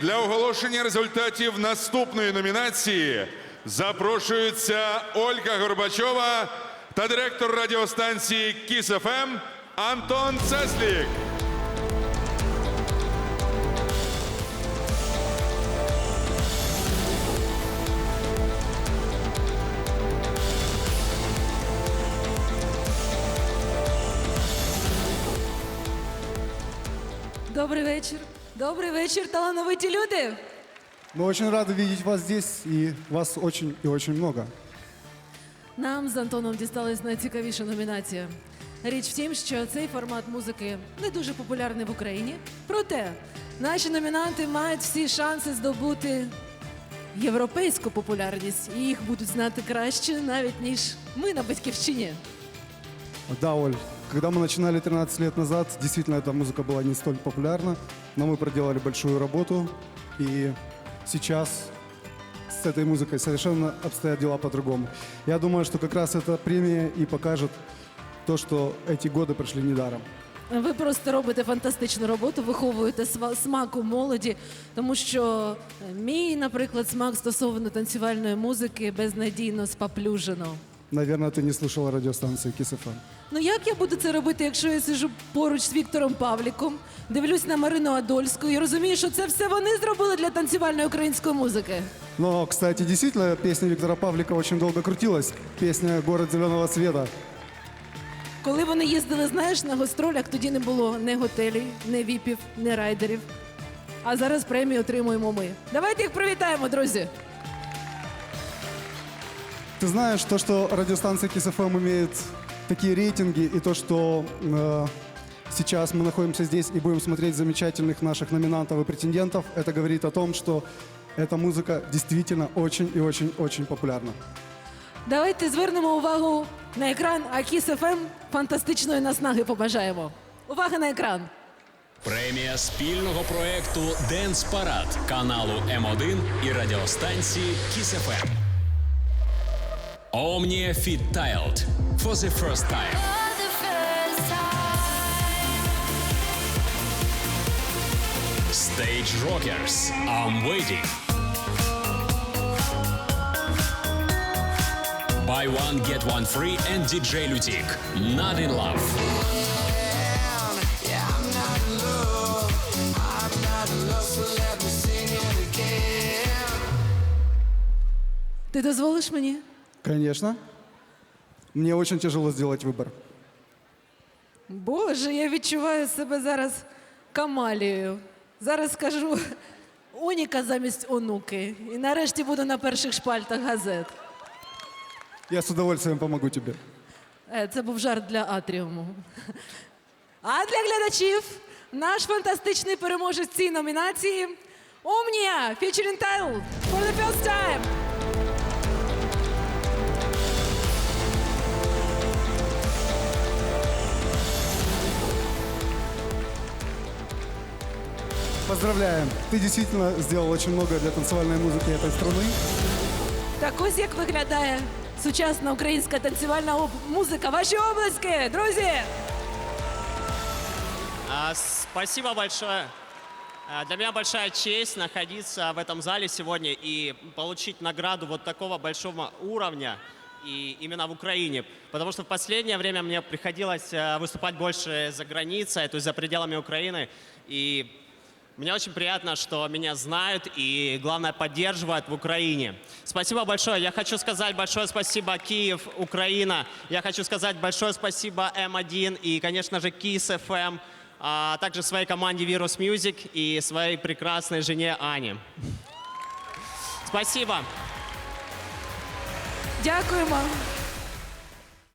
Для оголошення результатів наступної номінації запрошується Ольга Горбачова та директор радіостанції Кіс ФМ Антон Цеслік. Добрий вечір. Добрий вечір, талановиті люди. Мы очень рады видеть вас здесь, и вас очень и очень много. Нам з Антоном дісталась найцікавіша номінація. Річ в тім, що цей формат музики не дуже популярний в Україні. Проте наші номінанти мають всі шанси здобути європейську популярність, і їх будуть знати краще навіть ніж ми на батьківщині. Да, Оль, когда мы начинали 13 лет назад, действительно эта музыка была не столь популярна, но мы проделали большую работу, и сейчас с этой музыкой совершенно обстоят дела по-другому. Я думаю, что как раз эта премия и покажет то, что эти годы прошли недаром. Ви просто робите фантастичну роботу, виховуєте сва- смак у молоді, тому що е, мій, наприклад, смак стосовно танцювальної музики безнадійно спаплюжено. Наверное, ты не слушала радиостанцию Kiss Ну як я буду це робити, якщо я сижу поруч з Віктором Павліком, дивлюсь на Марину Адольську і розумію, що це все вони зробили для танцювальної української музики. Но, кстати, действительно, песня Виктора Павлика очень долго крутилась. Песня «Город зеленого света». Коли вони їздили, знаєш, на гастролях, тоді не було ні готелів, ні віпів, ні райдерів. А зараз премію отримуємо ми. Давайте їх привітаємо, друзі. Ты знаешь, то, что радиостанция Kiss FM имеет такие рейтинги, и то, что э, сейчас мы находимся здесь и будем смотреть замечательных наших номинантов и претендентов, это говорит о том, что эта музыка действительно очень и очень-очень популярна. Давайте звернемо увагу на екран, а Kiss FM фантастичної наснаги побажаємо. Увага на екран! Премія спільного проекту Денс Парад каналу М1 і радіостанції Kiss FM. Omnia Fit Tiled for the first time. For the first time. Stage Rockers. I'm waiting. Buy one, get one free and DJ Lutik. Not in love. Ти дозволиш мені? Конечно. Мне очень тяжело сделать выбор. Боже, я відчуваю себе зараз камалією. Зараз скажу Оніка замість онуки. І нарешті буду на перших шпальтах газет. Я с удовольствием помогу тебе. Е, Це був жарт для атріуму. А для глядачів наш фантастичний переможець в цій номінації Omnia featuring Title for the first time. Поздравляем! Ты действительно сделал очень много для танцевальной музыки этой страны. Так ось як виглядає сучасна українська танцювальна об- музика. Ваші обласки, друзі! А, Спасибо большое. А, Для меня большая честь находиться в этом зале сегодня и получить награду вот такого большого уровня и именно в Украине. Потому что в последнее время мне приходилось а, выступать больше за границей, то есть за пределами Украины. И мне очень приятно, что меня знают и, главное, поддерживают в Украине. Спасибо большое. Я хочу сказать большое спасибо Киев, Украина. Я хочу сказать большое спасибо М1 и, конечно же, KISS FM, а также своей команде Virus Music и своей прекрасной жене Ане. Спасибо. Дякуємо.